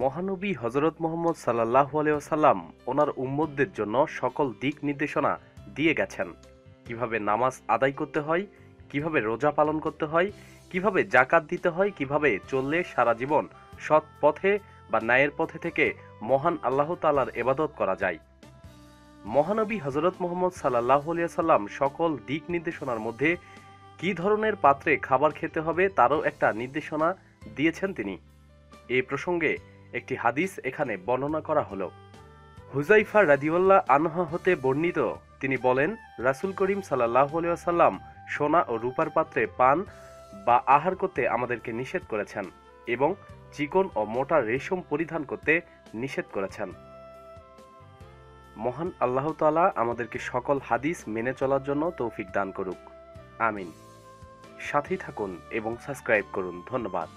মহানবী হজরত মোহাম্মদ সাল্লাহ আলিয়াল্লাম ওনার উম্মতদের জন্য সকল দিক নির্দেশনা দিয়ে গেছেন। কীভাবে নামাজ আদায় করতে হয়, কীভাবে রোজা পালন করতে হয়, কীভাবে জাকাত দিতে হয়, কীভাবে চললে সারা জীবন সৎ পথে বা ন্যায়ের পথে থেকে মহান আল্লাহ তালার এবাদত করা যায়। মহানবী হজরত মোহাম্মদ সাল্লাহ সাল্লাম সকল দিক নির্দেশনার মধ্যে কি ধরনের পাত্রে খাবার খেতে হবে তারও একটা নির্দেশনা দিয়েছেন তিনি। এ প্রসঙ্গে একটি হাদিস এখানে বর্ণনা করা হলো। হুজাইফা রাদিউল্লাহ আনহা হতে বর্ণিত, তিনি বলেন, রাসূল করিম সাল্লাহ সাল্লাম সোনা ও রূপার পাত্রে পান বা আহার করতে আমাদেরকে নিষেধ করেছেন এবং চিকন ও মোটা রেশম পরিধান করতে নিষেধ করেছেন। মহান আল্লাহ তাআলা আমাদেরকে সকল হাদিস মেনে চলার জন্য তৌফিক দান করুক। আমিন। সাথেই থাকুন এবং সাবস্ক্রাইব করুন। ধন্যবাদ।